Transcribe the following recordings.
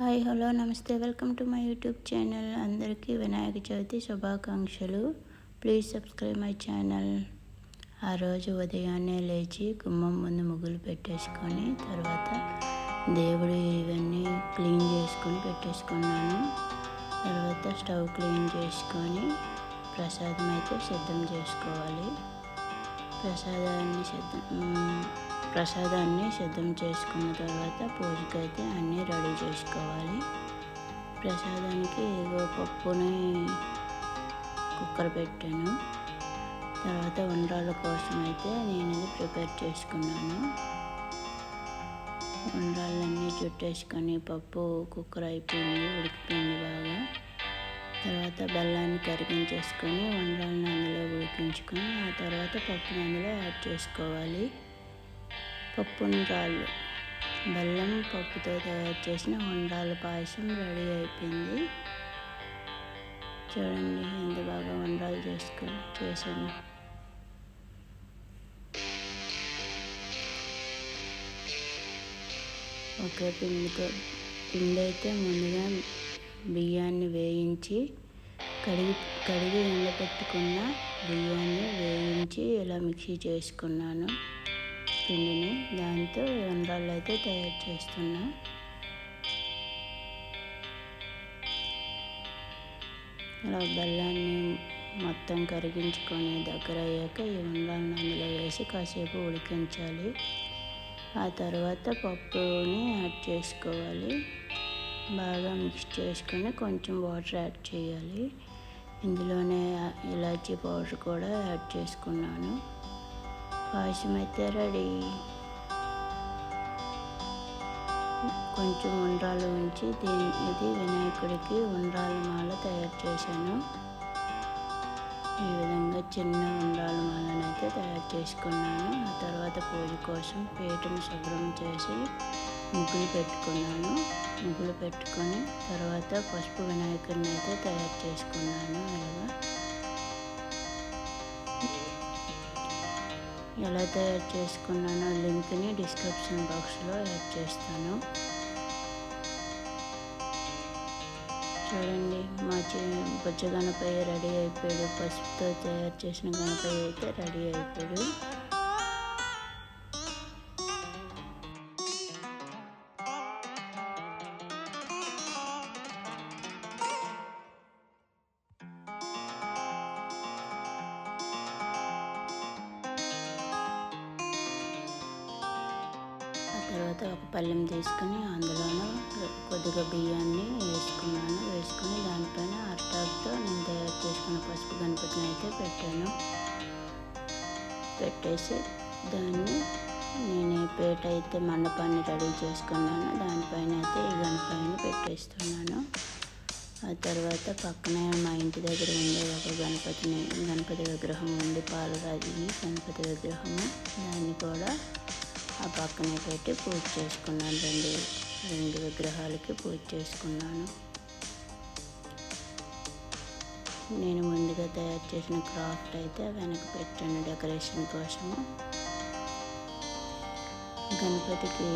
Hi hello నమస్తే. Welcome to my YouTube channel. అందరికీ వినాయక చవితి శుభాకాంక్షలు. Please subscribe my channel. ఆ రోజు ఉదయాన్నే లేచి గుమ్మం ముందు ముగ్గులు పెట్టేసుకొని తర్వాత దేవుడు ఇవన్నీ క్లీన్ చేసుకొని పెట్టేసుకున్నాను. తర్వాత స్టవ్ క్లీన్ చేసుకొని ప్రసాదం అయితే సిద్ధం చేసుకోవాలి. ప్రసాదాన్ని సిద్ధం ప్రసాదాన్ని సిద్ధం చేసుకున్న తర్వాత పూజకైతే అన్నీ రెడీ చేసుకోవాలి. ప్రసాదానికి ఏదో పప్పుని కుక్కర్ పెట్టాను. తర్వాత ఉండ్రాళ్ళ కోసం అయితే నేను ఇది ప్రిపేర్ చేసుకున్నాను. ఉండ్రాళ్ళన్నీ చుట్టేసుకొని పప్పు కుక్కర్ అయిపోయింది ఉడికిపోయింది బాగా. తర్వాత బెల్లాన్ని కరిగించేసుకొని ఉండ్రాళ్ళని అందులో ఉడికించుకొని ఆ తర్వాత పప్పుని అందులో యాడ్ చేసుకోవాలి. పప్పు ఉండ్రాళ్ళు బెల్లం పప్పుతో తయారు చేసిన ఉండ్రాళ్ళ పాయసం రెడీ అయిపోయింది. చూడండి ఎంత బాగా ఉండ్రాలు చేసుకొని చేశాను. ఒక పిండితో పిండి అయితే ముందుగా బియ్యాన్ని వేయించి కడిగి కడిగి ఎండబెట్టుకున్న బియ్యాన్ని వేయించి ఇలా మిక్సీ చేసుకున్నాను. పిండిని దాంతో ఉండ్రాళ్ళు అయితే తయారు చేస్తున్నా. అలా బెల్లాన్ని మొత్తం కరిగించుకొని దగ్గర అయ్యాక ఈ ఉండ్రాలను అందులో వేసి కాసేపు ఉడికించాలి. ఆ తర్వాత పప్పుని యాడ్ చేసుకోవాలి. బాగా మిక్స్ చేసుకొని కొంచెం వాటర్ యాడ్ చేయాలి. ఇందులోనే ఇలాచీ పౌడర్ కూడా యాడ్ చేసుకున్నాను. పాయసం అయితే రెడీ కొంచెం ఉండ్రాలు ఉంచి దీని ఇది వినాయకుడికి ఉండ్రాల మాల తయారు చేశాను. ఈ విధంగా చిన్న ఉండ్రాల మాలను అయితే తయారు చేసుకున్నాను. ఆ తర్వాత పూజ కోసం పేటను శుభ్రం చేసి ముగ్గులు పెట్టుకున్నాను. ముగ్గులు పెట్టుకొని తర్వాత పసుపు వినాయకుడిని అయితే తయారు చేసుకున్నాను. అలాగా. ఎలా తయారు చేసుకున్నానో లింక్ని డిస్క్రిప్షన్ బాక్స్లో యాడ్ చేస్తాను. చూడండి మా బుజ్జ గణపయ్య రెడీ అయిపోయాడు. పసుపుతో తయారు చేసిన గణపయ్య అయితే రెడీ అయిపోయాడు. తర్వాత ఒక పళ్ళెం తీసుకుని అందులోనూ కొద్దిగా బియ్యాన్ని వేసుకున్నాను. వేసుకుని దానిపైన అట్టాక్తో నేను తయారు చేసుకున్న పసుపు గణపతిని అయితే పెట్టాను. పెట్టేసి దాన్ని నేను పేట అయితే మండపాన్ని రెడీ చేసుకున్నాను. దానిపైన అయితే ఈ గణపతిని పెట్టేస్తున్నాను. ఆ తర్వాత పక్కనే మా ఇంటి దగ్గర ఉండే ఒక గణపతిని గణపతి విగ్రహం ఉంది పాలరాజు గణపతి విగ్రహము దాన్ని కూడా ఆ పక్కనే పెట్టి పూజ చేసుకున్నాను. రెండు రెండు విగ్రహాలకి పూజ చేసుకున్నాను. నేను ముందుగా తయారు చేసిన క్రాఫ్ట్ అయితే వెనక పెట్టాను డెకరేషన్ కోసము గణపతికి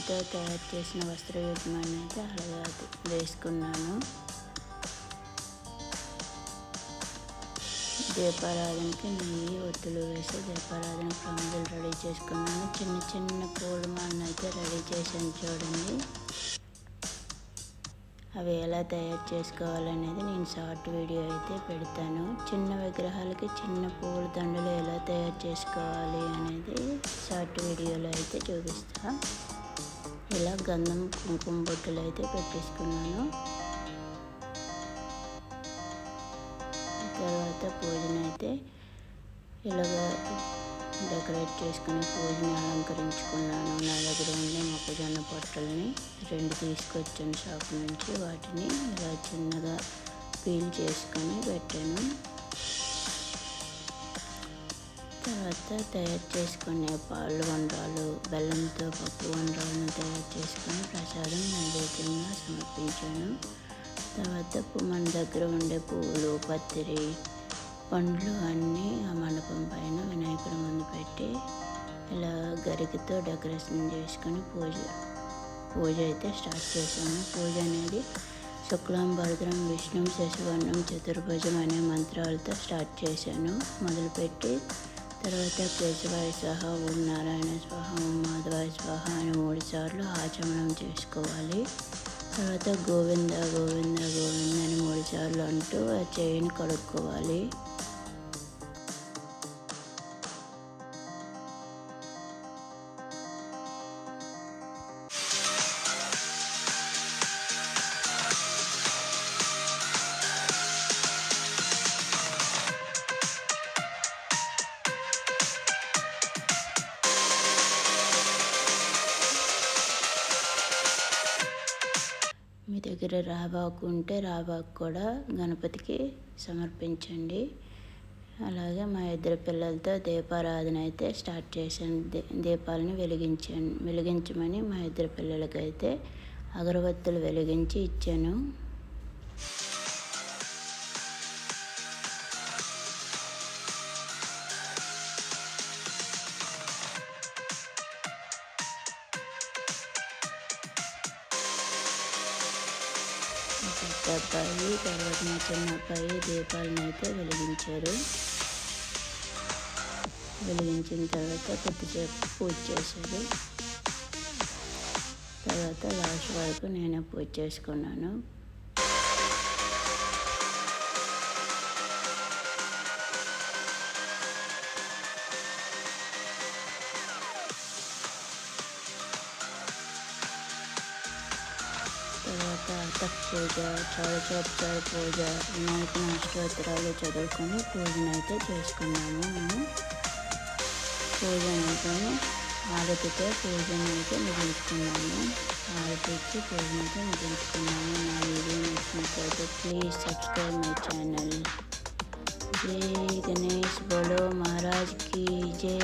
ఇతో తయారు చేసిన వస్త్రయుగ్మాన్ని అయితే అలాగే వేసుకున్నాను. దీపారాధనకి నెయ్యి ఒత్తులు వేసి దీపారాధన ప్రమిదలు రెడీ చేసుకున్నాను. చిన్న చిన్న పూల మాలను అయితే రెడీ చేశాను చూడండి. అవి ఎలా తయారు చేసుకోవాలనేది నేను షార్ట్ వీడియో అయితే పెడతాను. చిన్న విగ్రహాలకి చిన్న పూల దండలు ఎలా తయారు చేసుకోవాలి అనేది షార్ట్ వీడియోలో అయితే చూపిస్తా. ఇలా గంధం కుంకుమ బొట్టులు అయితే పెట్టేసుకున్నాను. తర్వాత పూజను అయితే ఇలాగ డెకరేట్ చేసుకుని పూజని అలంకరించుకున్నాను. నా దగ్గర ఉండే మొక్కజొన్న పొట్టల్ని రెండు తీసుకొచ్చాను షాప్ నుంచి. వాటిని ఇలా చిన్నగా పీల్ చేసుకొని పెట్టాను. తర్వాత తయారు చేసుకునే పాలు వండ్రాలు బెల్లంతో పప్పు వండరాలను తయారు చేసుకొని ప్రసాదం నైవేద్యంగా సమర్పించాను. తర్వాత మన దగ్గర ఉండే పువ్వులు పత్తిరి పండ్లు అన్నీ ఆ మండపం పైన వినాయకుడి ముందు పెట్టి ఇలా గరికతో డెకరేషన్ చేసుకొని పూజ పూజ అయితే స్టార్ట్ చేశాము. పూజ అనేది శుక్లాం భద్రం విష్ణు శశివర్ణం చతుర్భుజం అనే మంత్రాలతో స్టార్ట్ చేశాను. మొదలుపెట్టి తర్వాత కేశవాయ స్వాహ ఓం నారాయణ స్వాహ ఓం మాధవాయ స్వాహ అని మూడు సార్లు ఆచమనం చేసుకోవాలి. తర్వాత గోవింద గోవింద గోవింద అని మూడు సార్లు అంటూ ఆ చేయిని కడుక్కోవాలి. దగ్గర రాబాకు ఉంటే రాబాకు కూడా గణపతికి సమర్పించండి. అలాగే మా ఇద్దరు పిల్లలతో దీపారాధన అయితే స్టార్ట్ చేశాను. దీ- దీపాలని వెలిగించాను వెలిగించమని మా ఇద్దరు పిల్లలకైతే అగరబత్తులు వెలిగించి ఇచ్చాను. పెద్ద అబ్బాయి తర్వాత మా చిన్న అబ్బాయి దీపాలను అయితే వెలిగించారు. వెలిగించిన తర్వాత కొద్దిసేపు పూజ చేశారు. తర్వాత లాస్ట్ వరకు నేనే పూజ చేసుకున్నాను. తర్వాత తప్పు పూజ చాలా చోపచారు పూజ నైట్ అష్టోత్తరాలు చదువుకొని పూజను అయితే చేసుకున్నాము మేము. పూజ అయిపోయి ఆరతితో పూజను అయితే ముగించుకున్నాము. ఆరతి ఇచ్చి పూజను అయితే ముగించుకున్నాము. నా వీడియో నచ్చినట్లయితే ప్లీజ్ సబ్స్క్రైబ్ మై ఛానల్. జై గణేష్ బలో మహారాజ్కి జై.